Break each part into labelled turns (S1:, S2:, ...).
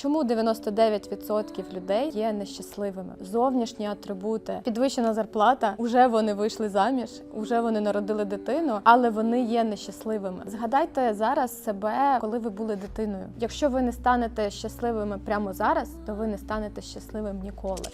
S1: Чому 99% людей є нещасливими? Зовнішні атрибути, підвищена зарплата, уже вони вийшли заміж, уже вони народили дитину, але вони є нещасливими. Згадайте зараз себе, коли ви були дитиною. Якщо ви не станете щасливими прямо зараз, то ви не станете щасливим ніколи.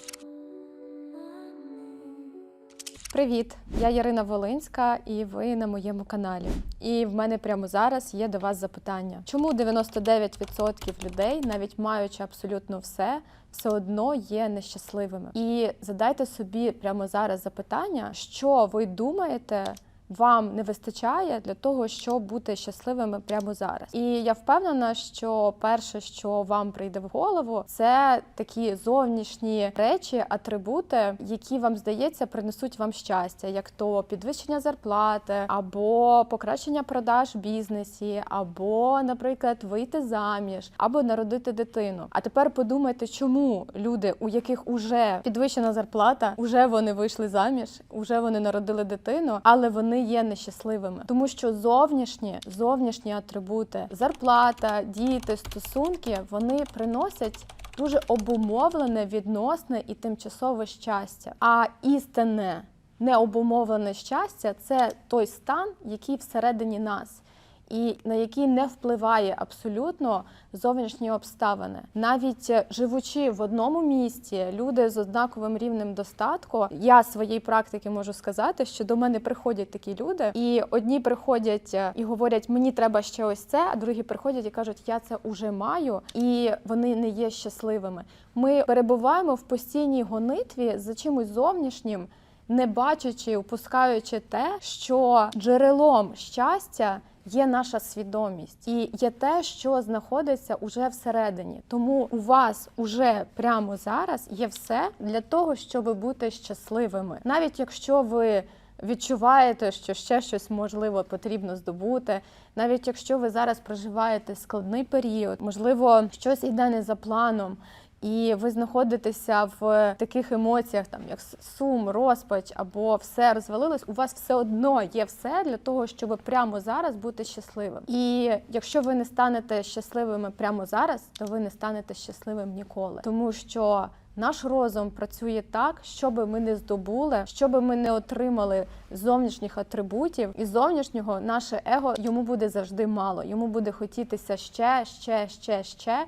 S1: Привіт, я Ярина Волинська, і ви на моєму каналі. І в мене прямо зараз є до вас запитання: чому 99% людей, навіть маючи абсолютно все, все одно є нещасливими? І задайте собі прямо зараз запитання, що ви думаєте. Вам не вистачає для того, щоб бути щасливими прямо зараз. І я впевнена, що перше, що вам прийде в голову, це такі зовнішні речі, атрибути, які вам здається принесуть вам щастя, як то підвищення зарплати, або покращення продаж в бізнесі, або, наприклад, вийти заміж, або народити дитину. А тепер подумайте, чому люди, у яких уже підвищена зарплата, уже вони вийшли заміж, уже вони народили дитину, але вони є нещасливими, тому що зовнішні зовнішні атрибути, зарплата, діти, стосунки, вони приносять. Дуже обумовлене, відносне і тимчасове щастя. А істинне необумовлене щастя це той стан, який всередині нас, і на який не впливає абсолютно зовнішні обставини. Навіть е, живучи в одному місті, люди з однаковим рівнем достатку. Я своєї практики можу сказати, що до мене приходять такі люди, і одні приходять е, і говорять, мені треба ще ось це, а другі приходять і кажуть, я це уже маю, і вони не є щасливими. Ми перебуваємо в постійній гонитві за чимось зовнішнім, не бачачи, упускаючи те, що джерелом щастя є наша свідомість і є те, що знаходиться уже всередині. Тому у вас уже прямо зараз є все для того, щоб бути щасливими, навіть якщо ви. Відчуваєте, що ще щось можливо потрібно здобути, навіть якщо ви зараз проживаєте складний період, можливо, щось йде не за планом, і ви знаходитеся в таких емоціях, там як сум, розпач або все розвалилось, у вас все одно є все для того, щоб прямо зараз бути щасливим. І якщо ви не станете щасливими прямо зараз, то ви не станете щасливим ніколи, тому що. Наш розум працює так, щоб ми не здобули, щоб ми не отримали зовнішніх атрибутів, і зовнішнього наше его йому буде завжди мало. Йому буде хотітися ще, ще, ще, ще.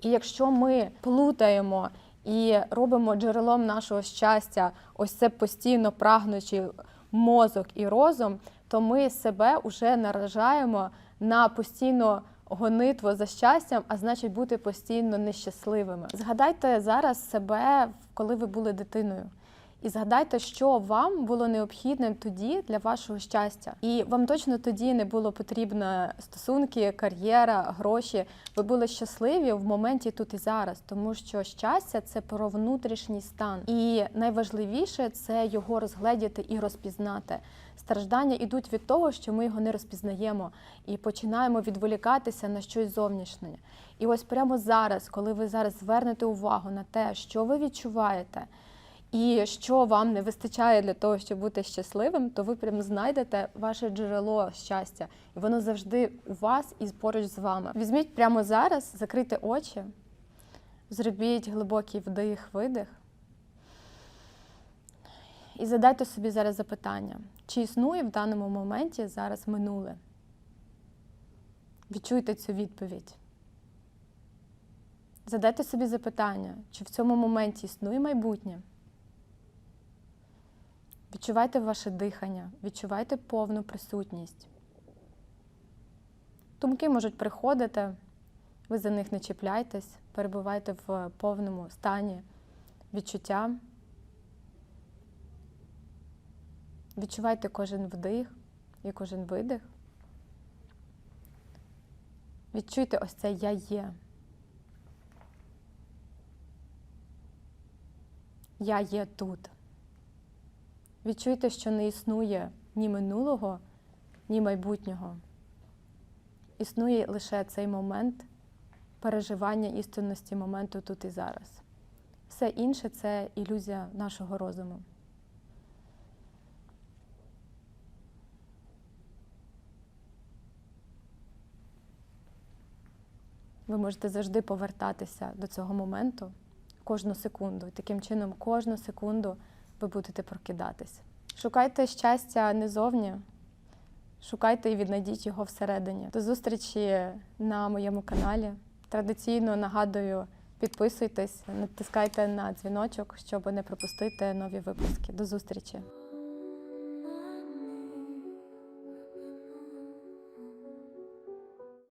S1: І якщо ми плутаємо і робимо джерелом нашого щастя, ось це постійно прагнучи мозок і розум, то ми себе вже наражаємо на постійно гонитво за щастям, а значить бути постійно нещасливими. Згадайте зараз себе, коли ви були дитиною. І згадайте, що вам було необхідним тоді для вашого щастя. І вам точно тоді не було потрібно стосунки, кар'єра, гроші. Ви були щасливі в моменті тут і зараз, тому що щастя це про внутрішній стан. І найважливіше це його розгледіти і розпізнати. Страждання йдуть від того, що ми його не розпізнаємо і починаємо відволікатися на щось зовнішнє. І ось прямо зараз, коли ви зараз звернете увагу на те, що ви відчуваєте. І що вам не вистачає для того, щоб бути щасливим, то ви прям знайдете ваше джерело щастя, і воно завжди у вас і поруч з вами. Візьміть прямо зараз, закрийте очі, зробіть глибокий вдих, видих. І задайте собі зараз запитання, чи існує в даному моменті зараз минуле? Відчуйте цю відповідь. Задайте собі запитання, чи в цьому моменті існує майбутнє? Відчувайте ваше дихання, відчувайте повну присутність. Думки можуть приходити, ви за них не чіпляйтесь, перебувайте в повному стані відчуття. Відчувайте кожен вдих і кожен видих. Відчуйте ось це я є. Я є тут. Відчуйте, що не існує ні минулого, ні майбутнього. Існує лише цей момент переживання істинності моменту тут і зараз. Все інше це ілюзія нашого розуму. ви можете завжди повертатися до цього моменту кожну секунду. Таким чином, кожну секунду ви будете прокидатись. Шукайте щастя не зовні, шукайте і віднайдіть його всередині. До зустрічі на моєму каналі. Традиційно нагадую, підписуйтесь, натискайте на дзвіночок, щоб не пропустити нові випуски. До зустрічі!